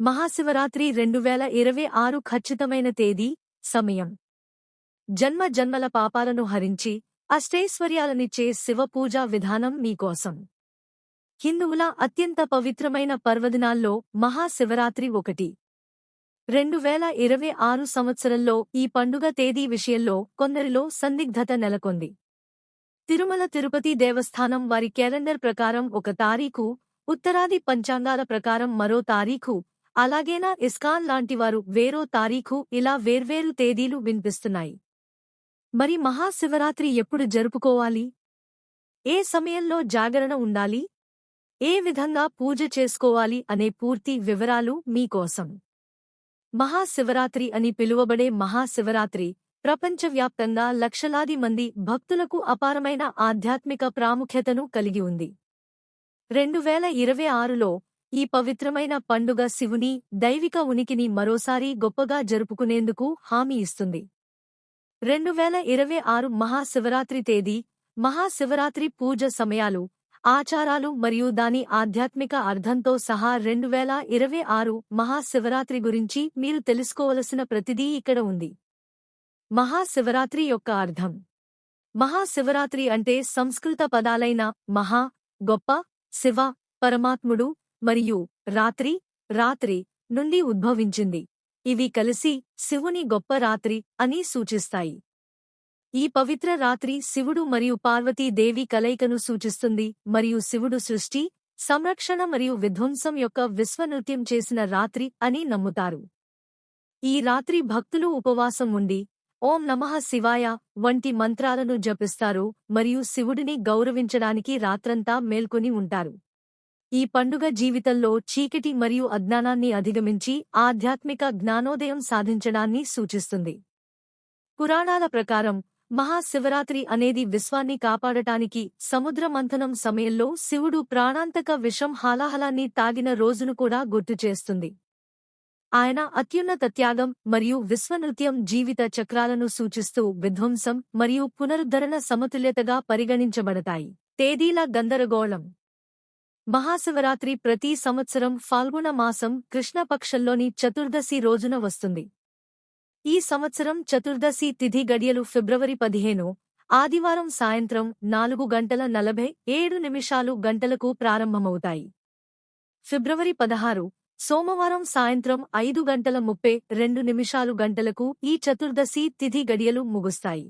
మహాశివరాత్రి రెండు వేల ఇరవై ఆరు ఖచ్చితమైన తేదీ సమయం. జన్మ జన్మల పాపాలను హరించి అష్టైశ్వర్యాలనిచ్చే శివపూజా విధానం మీకోసం. హిందువుల అత్యంత పవిత్రమైన పర్వదినాల్లో మహాశివరాత్రి ఒకటి. రెండు వేల ఇరవై ఆరు సంవత్సరంలో ఈ పండుగ తేదీ విషయంలో కొందరిలో సందిగ్ధత నెలకొంది. తిరుమల తిరుపతి దేవస్థానం వారి క్యాలెండర్ ప్రకారం ఒక తారీఖు ఉత్తరాది పంచాంగాల ప్రకారం మరో తారీఖు అలాగేనా ఇస్కాన్ లాంటివారు వేరో తారీఖు ఇలా వేర్వేరు తేదీలు వినిపిస్తున్నాయి. మరి మహాశివరాత్రి ఎప్పుడు జరుపుకోవాలి? ఏ సమయంలో జాగరణ ఉండాలి? ఏ విధంగా పూజ చేసుకోవాలి అనే పూర్తి వివరాలు మీకోసం. మహాశివరాత్రి అని పిలువబడే మహాశివరాత్రి ప్రపంచవ్యాప్తంగా లక్షలాది మంది భక్తులకు అపారమైన ఆధ్యాత్మిక ప్రాముఖ్యతను కలిగి ఉంది. రెండు వేల ఇరవై ఆరులో ఈ పవిత్రమైన పండుగ శివుని దైవిక ఉనికిని మరోసారి గొప్పగా జరుపుకునేందుకు హామీ ఇస్తుంది. రెండు వేల ఇరవై ఆరు మహాశివరాత్రి తేదీ మహాశివరాత్రి పూజ సమయాలు ఆచారాలు మరియు దాని ఆధ్యాత్మిక అర్థంతో సహా రెండు వేల ఇరవై ఆరు మహాశివరాత్రి గురించి మీరు తెలుసుకోవలసిన ప్రతిదీ ఇక్కడ ఉంది. మహాశివరాత్రి యొక్క అర్థం. మహాశివరాత్రి అంటే సంస్కృత పదాలైన మహా గొప్ప శివ పరమాత్ముడు మరియు రాత్రి రాత్రి నుండి ఉద్భవించింది. ఇవి కలిసి శివుని గొప్ప రాత్రి అని సూచిస్తాయి. ఈ పవిత్ర రాత్రి శివుడు మరియు పార్వతీదేవి కలయికను సూచిస్తుంది మరియు శివుడు సృష్టి సంరక్షణ మరియు విధ్వంసం యొక్క విశ్వనృత్యం చేసిన రాత్రి అని నమ్ముతారు. ఈ రాత్రి భక్తులు ఉపవాసం ఉండి ఓం నమః శివాయ వంటి మంత్రాలను జపిస్తారు మరియు శివుడిని గౌరవించడానికి రాత్రంతా మేల్కొని ఉంటారు. ఈ పండుగ జీవితంలో చీకటి మరియు అజ్ఞానాన్ని అధిగమించి ఆధ్యాత్మిక జ్ఞానోదయం సాధించడాన్ని సూచిస్తుంది. పురాణాల ప్రకారం మహాశివరాత్రి అనేది విశ్వాన్ని కాపాడటానికి సముద్ర మంథనం సమయంలో శివుడు ప్రాణాంతక విషం హాలాహలాన్ని తాగిన రోజును కూడా గుర్తుచేస్తుంది ఆయన అత్యున్నత త్యాగం మరియు విశ్వనృత్యం జీవిత చక్రాలను సూచిస్తూ విధ్వంసం మరియు పునరుద్ధరణ సమతుల్యతగా పరిగణించబడతాయి. తేదీల గందరగోళం మహాశివరాత్రి ప్రతి సంవత్సరం ఫాల్గుణ మాసం కృష్ణపక్షంలోని చతుర్దశి రోజున వస్తుంది. ఈ సంవత్సరం చతుర్దశి తిథి గడియలు ఫిబ్రవరి పదిహేను ఆదివారం సాయంత్రం నాలుగు గంటల నలభై ఏడు నిమిషాలు గంటలకు ప్రారంభమవుతాయి. ఫిబ్రవరి పదహారు సోమవారం సాయంత్రం ఐదు గంటల ముప్పై రెండు నిమిషాలు గంటలకు ఈ చతుర్దశి తిథి గడియలు ముగుస్తాయి.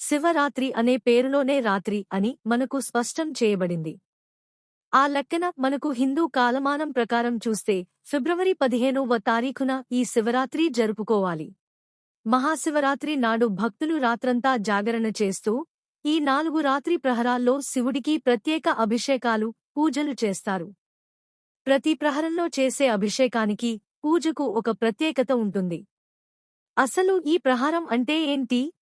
శివరాత్రి అనే పేరులోనే రాత్రి అని మనకు స్పష్టం చేయబడింది. ఆ లెక్కన మనకు హిందూ కాలమానం ప్రకారం చూస్తే ఫిబ్రవరి పదిహేనవ తారీఖున ఈ శివరాత్రి జరుపుకోవాలి. మహాశివరాత్రి నాడు భక్తులు రాత్రంతా జాగరణ చేస్తూ ఈ నాలుగు రాత్రి ప్రహరాల్లో శివుడికి ప్రత్యేక అభిషేకాలు పూజలు చేస్తారు. ప్రతి ప్రహరంలో చేసే అభిషేకానికి పూజకు ఒక ప్రత్యేకత ఉంటుంది. అసలు ఈ ప్రహారం అంటే ఏంటి?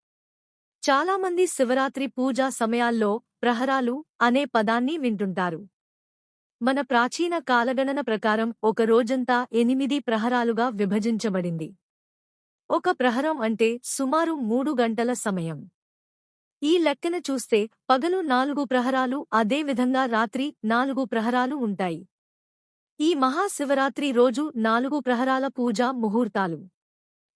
చాలామంది శివరాత్రి పూజా సమయాల్లో ప్రహరాలు అనే పదాన్ని వింటుంటారు. మన ప్రాచీన కాలగణన ప్రకారం ఒక రోజంతా ఎనిమిది ప్రహరాలుగా విభజించబడింది. ఒక ప్రహరం అంటే సుమారు మూడు గంటల సమయం. ఈ లెక్కన చూస్తే పగలు నాలుగు ప్రహరాలు అదేవిధంగా రాత్రి నాలుగు ప్రహరాలు ఉంటాయి. ఈ మహాశివరాత్రి రోజు నాలుగు ప్రహరాల పూజా ముహూర్తాలు.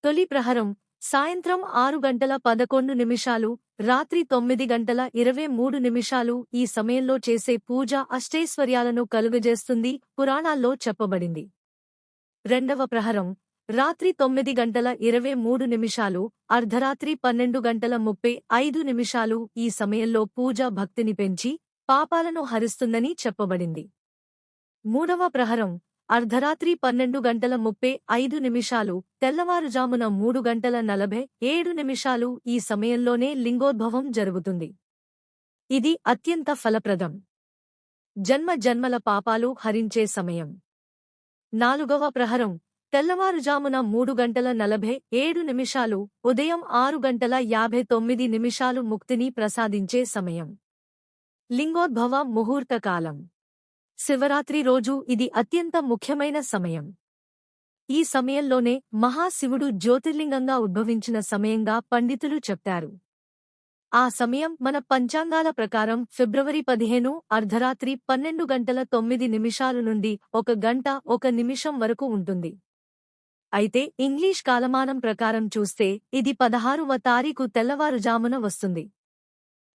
తొలి ప్రహరం సాయంత్రం ఆరు గంటల పదకొండు నిమిషాలు రాత్రి తొమ్మిది గంటల ఇరవై మూడు నిమిషాలు ఈ సమయంలో చేసే పూజ అష్టైశ్వర్యాలను కలుగజేస్తుంది పురాణాల్లో చెప్పబడింది. రెండవ ప్రహరం రాత్రి తొమ్మిది గంటల ఇరవై మూడు నిమిషాలు అర్ధరాత్రి పన్నెండు గంటల ముప్పై ఐదు నిమిషాలు ఈ సమయంలో పూజ భక్తిని పెంచి పాపాలను హరిస్తుందని చెప్పబడింది. మూడవ ప్రహరం అర్ధరాత్రి పన్నెండు గంటల ముప్పై ఐదు నిమిషాలు తెల్లవారుజామున మూడు గంటల నలభై ఏడు నిమిషాలు ఈ సమయంలోనే లింగోద్భవం జరుగుతుంది. ఇది అత్యంత ఫలప్రదం. జన్మ జన్మల పాపాలు హరించే సమయం. నాలుగవ ప్రహరం తెల్లవారుజామున మూడు గంటల నలభై ఏడు నిమిషాలు ఉదయం ఆరు గంటల యాభై తొమ్మిది నిమిషాలు ముక్తిని ప్రసాదించే సమయం. లింగోద్భవ ముహూర్తకాలం శివరాత్రి రోజు ఇది అత్యంత ముఖ్యమైన సమయం. ఈ సమయంలోనే మహాశివుడు జ్యోతిర్లింగంగా ఉద్భవించిన సమయంగా పండితులు చెప్తారు ఆ సమయం మన పంచాంగాల ప్రకారం ఫిబ్రవరి పదిహేను అర్ధరాత్రి పన్నెండు గంటల తొమ్మిది నిమిషాలు నుండి ఒక గంట ఒక నిమిషం వరకు ఉంటుంది. అయితే ఇంగ్లీష్ కాలమానం ప్రకారం చూస్తే ఇది పదహారువ తారీఖు తెల్లవారుజామున వస్తుంది.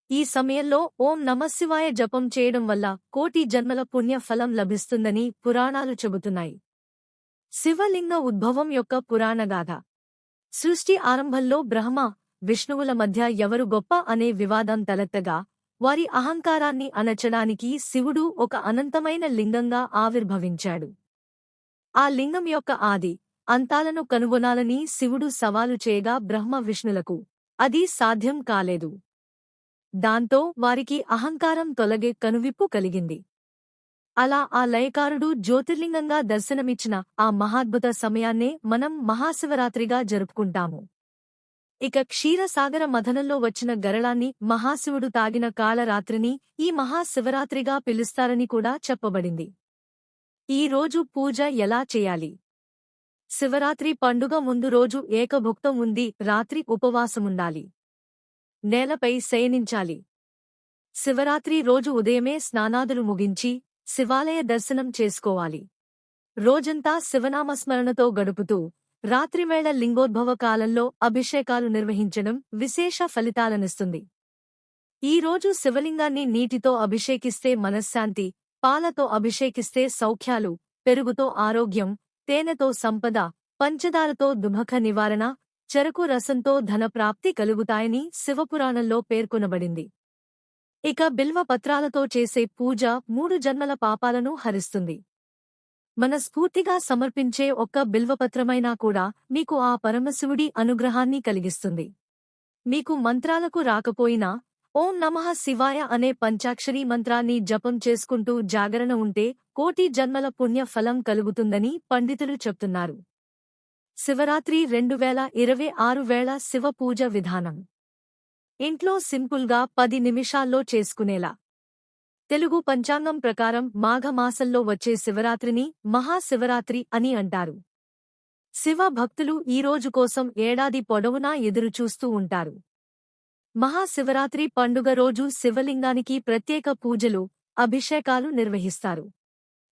ఈ సమయంలో ఓం నమశివాయ జపం చేయడం వల్ల కోటి జన్మల పుణ్య ఫలం లభిస్తుందని పురాణాలు చెబుతున్నాయి. శివలింగ ఉద్భవం యొక్క పురాణగాథ సృష్టి ఆరంభంలో బ్రహ్మ విష్ణువుల మధ్య ఎవరు గొప్ప అనే వివాదం తలెత్తగా వారి అహంకారాన్ని అణచడానికి శివుడు ఒక అనంతమైన లింగంగా ఆవిర్భవించాడు. ఆ లింగం యొక్క ఆది అంతాలను కనుగొనాలని శివుడు సవాలు చేయగా బ్రహ్మ విష్ణులకు అది సాధ్యం కాలేదు. దాంతో వారికి అహంకారం తొలగే కనువిప్పు కలిగింది. అలా ఆ లయకారుడు జ్యోతిర్లింగంగా దర్శనమిచ్చిన ఆ మహాద్భుత సమయాన్నే మనం మహాశివరాత్రిగా జరుపుకుంటాము. ఇక క్షీరసాగర మథనంలో వచ్చిన గరళాన్ని మహాశివుడు తాగిన కాళరాత్రిని ఈ మహాశివరాత్రిగా పిలుస్తారని కూడా చెప్పబడింది. ఈ రోజు పూజ ఎలా చేయాలి? శివరాత్రి పండుగ ముందు రోజు ఏకభుక్తం ఉంది రాత్రి ఉపవాసముండాలి. నేలపై శయనించాలి. శివరాత్రి రోజు ఉదయమే స్నానాదులు ముగించి శివాలయ దర్శనం చేసుకోవాలి. రోజంతా శివనామస్మరణతో గడుపుతూ రాత్రివేళ లింగోద్భవ కాలంలో అభిషేకాలు నిర్వహించడం విశేష ఫలితాలనిస్తుంది. ఈ రోజు శివలింగాన్ని నీటితో అభిషేకిస్తే మనశ్శాంతి పాలతో అభిషేకిస్తే సౌఖ్యాలు పెరుగుతో ఆరోగ్యం తేనెతో సంపద పంచదారతో దుమఖ నివారణ చెరకు రసంతో ధనప్రాప్తి కలుగుతాయని శివపురాణంలో పేర్కొనబడింది. ఇక బిల్వ పత్రాలతో చేసే పూజ మూడు జన్మల పాపాలను హరిస్తుంది. మనస్ఫూర్తిగా సమర్పించే ఒక్క బిల్వపత్రమైనా కూడా మీకు ఆ పరమశివుడి అనుగ్రహాన్ని కలిగిస్తుంది. మీకు మంత్రాలకు రాకపోయినా ఓం నమః శివాయ అనే పంచాక్షరీ మంత్రాన్ని జపం చేసుకుంటూ జాగరణ ఉంటే కోటి జన్మల పుణ్య ఫలం కలుగుతుందని పండితులు చెప్తున్నారు. శివరాత్రి రెండు వేల ఇరవై ఆరు వేళ శివ పూజ విధానం. ఇంట్లో సింపుల్గా పది నిమిషాల్లో చేసుకునేలా. తెలుగు పంచాంగం ప్రకారం మాఘమాసంలో వచ్చే శివరాత్రిని మహాశివరాత్రి అని అంటారు. శివ భక్తులు ఈ రోజు కోసం ఏడాది పొడవునా ఎదురుచూస్తూ ఉంటారు. మహాశివరాత్రి పండుగ రోజు శివలింగానికి ప్రత్యేక పూజలు అభిషేకాలు నిర్వహిస్తారు.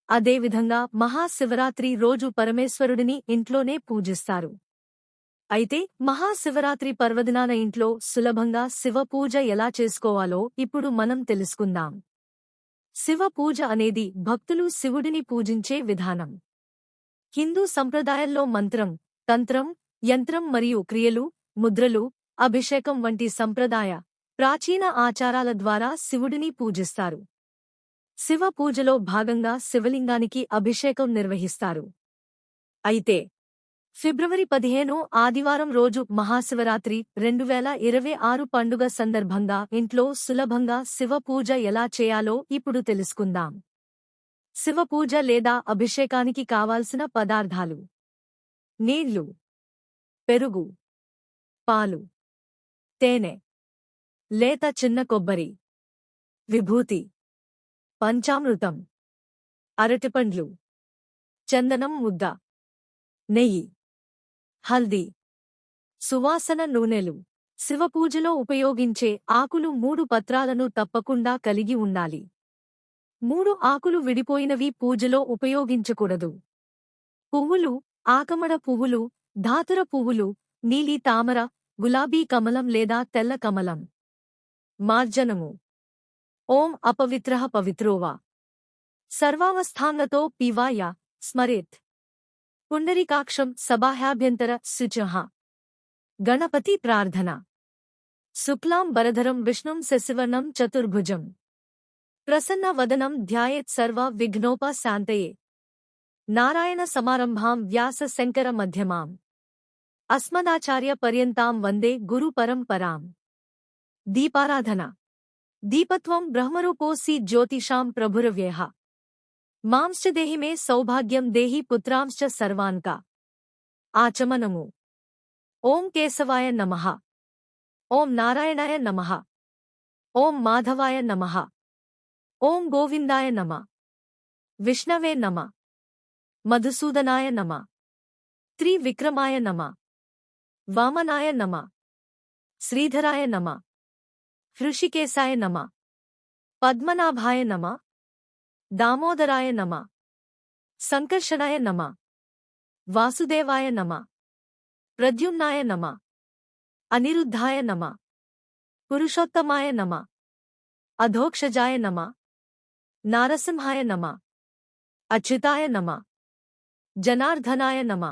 అదేవిధంగా మహాశివరాత్రి రోజు పరమేశ్వరుడిని ఇంట్లోనే పూజిస్తారు. అయితే మహాశివరాత్రి పర్వదినాన ఇంట్లో సులభంగా శివ పూజ ఎలా చేసుకోవాలో ఇప్పుడు మనం తెలుసుకుందాం. శివ పూజ అనేది భక్తులు శివుడిని పూజించే విధానం. హిందూ సంప్రదాయంలో మంత్రం తంత్రం యంత్రం మరియు క్రియలు ముద్రలు అభిషేకం వంటి సంప్రదాయ ప్రాచీన ఆచారాల ద్వారా శివుడిని పూజిస్తారు. శివ పూజలో భాగంగా శివలింగానికి అభిషేకం నిర్వహిస్తారు. అయితే ఫిబ్రవరి పదిహేను ఆదివారం రోజు మహాశివరాత్రి రెండు వేల ఇరవై ఆరు పండుగ సందర్భంగా ఇంట్లో సులభంగా శివ పూజ ఎలా చేయాలో ఇప్పుడు తెలుసుకుందాం. శివ పూజ లేదా అభిషేకానికి కావాల్సిన పదార్థాలు. నీళ్ళు. పెరుగు. పాలు. తేనె. లేత చిన్న కొబ్బరి. విభూతి. పంచామృతం. అరటిపండ్లు చందనం ముద్ద. నెయ్యి. హల్దీ. సువాసన నూనెలు. శివపూజలో ఉపయోగించే ఆకులు మూడు పత్రాలను తప్పకుండా కలిగి ఉండాలి. మూడు ఆకులు విడిపోయినవి పూజలో ఉపయోగించకూడదు. పువ్వులు ఆకమడ పువ్వులు ధాతర పువ్వులు నీలి తామర గులాబీ కమలం లేదా తెల్ల కమలం. మార్జనము. ओम अपवित्रः पवित्रो वा। सर्वावस्थाङ्गतो पीवा या स्मरेत्। पुण्डरीकाक्षं सभायाभ्यन्तर शुचः गणपति प्रार्थना। शुक्लां बरधरं विष्णुं शशिवर्णं चतुर्भुजम् प्रसन्नवदनं ध्यायेत् सर्वविघ्नोपशान्तये नारायणसमारम्भां व्यासशङ्करमध्यमाम् अस्मदाचार्यपर्यन्तां वंदे गुरुपरम्पराम्। दीपाराधना। దీపత్వం బ్రహ్మరూపోసి జ్యోతిషాం ప్రభురవ్యేహ మాంశ్చ దేహి మే సౌభాగ్యం దేహి పుత్రాంశ్చ సర్వాన్క ఆచమనము ఓం కేశవాయ నమః ఓం నారాయణాయ నమః ఓం మాధవాయ నమః ఓం గోవిందాయ నమ విష్ణవే నమ మధుసూదనాయ నమ త్రివిక్రమాయ నమ వామనాయ నమ శ్రీధరాయ నమ హృషికేశాయ నమ పద్మనాభాయ నమ దామోదరాయ నమ సంకర్షణాయ నమ వాసుదేవాయ నమ ప్రద్యుమ్నాయ నమ అనిరుద్ధాయ నమ పురుషోత్తమాయ నమ అధోక్షజాయ నమ నారసింహాయ నమ అచ్యుతాయ నమ జనార్దనాయ నమ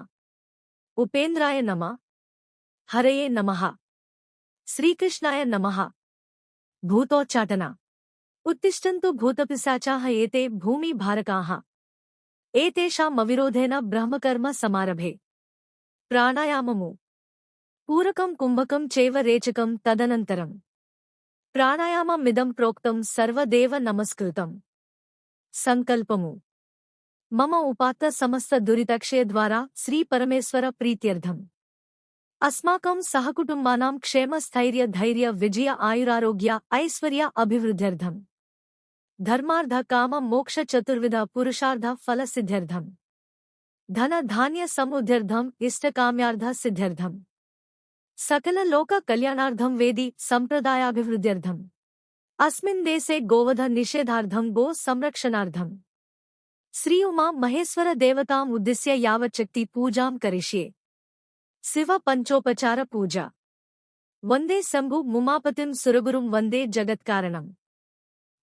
ఉపేంద్రాయ నమ హరయే నమః శ్రీకృష్ణాయ నమః भूतोच्चाटना। उत्तिष्ठन्तु भूतपिशाचाः एते भूमि भारका एतेषा एतेषामविरोधेन ब्रह्मकर्म समारभे। प्राणायाममु। पूरकं कुम्भकं चैव रेचकं तदनन्तरम् प्राणायाममिदं प्रोक्तं सर्वदेव नमस्कृतम् सङ्कल्पमु। मम उपात्त समस्त दुरितक्षय द्वारा श्री परमेश्वर प्रीत्यर्थम। అస్మాకం సహకుటుంబానాం క్షేమ స్థైర్య ధైర్య విజయ ఆయురారోగ్య ఐశ్వర్య అభివృద్ధ్యర్థం ధర్మార్థ కామ మోక్ష చతుర్విధ పురుషార్థ ఫల సిద్ధ్యర్థం ధన ధాన్య సముద్ధ్యర్థం ఇష్టకామ్యార్థ సిద్ధ్యర్థం సకల లోక కళ్యాణార్థం వేది సంప్రదాయాభివృద్ధ్యర్థం అస్మిన్ దేశే గోవధ నిషేధార్థం గో సంరక్షణార్థం శ్రీ ఉమా మహేశ్వర దేవతాం ఉద్దిశ్య యావచ్చక్తి పూజాం కరిష్యే శివ పంచోపచార పూజ. వందే శంభు ముమాపతిం సురగురుం వందే జగత్కారణం.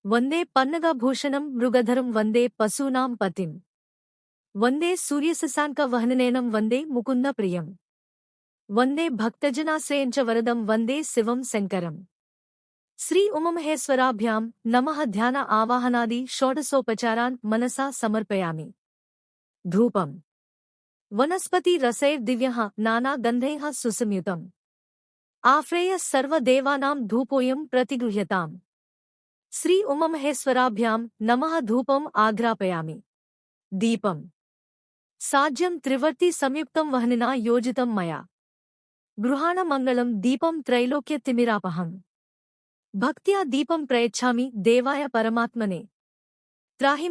వందే పన్నగభూషణం మృగధరం వందే పశూనాం పతిం. వందే సూర్యశశాంక వహననేనం వందే ముకుంద ప్రియం. వందే భక్తజనాశ్రయంచ వరదం వందే శివం శంకరం. శ్రీ ఉమమహేశ్వరాభ్యాం నమ ధ్యాన ఆవాహనాది షోడశోపచారాన్ మనసా సమర్పయామి. ధూపం. वनस्पति रसैर्दिव्यः नाना गंधे सुसंयुतम्। आफ्रेय सर्वदेवानां धूपोऽयं प्रतिगृह्यताम्। श्री उममहेश्वराभ्यां नमः धूपम् आघ्रापयामि दीपम्। साज्यं त्रिवर्ति संयुक्तं वह्निना योजितं मया। दीपम दीपं त्रैलोक्यतिमिरापहम् भक्त्या दीपम प्रय्छा देवाय परमात्मने। त्राहि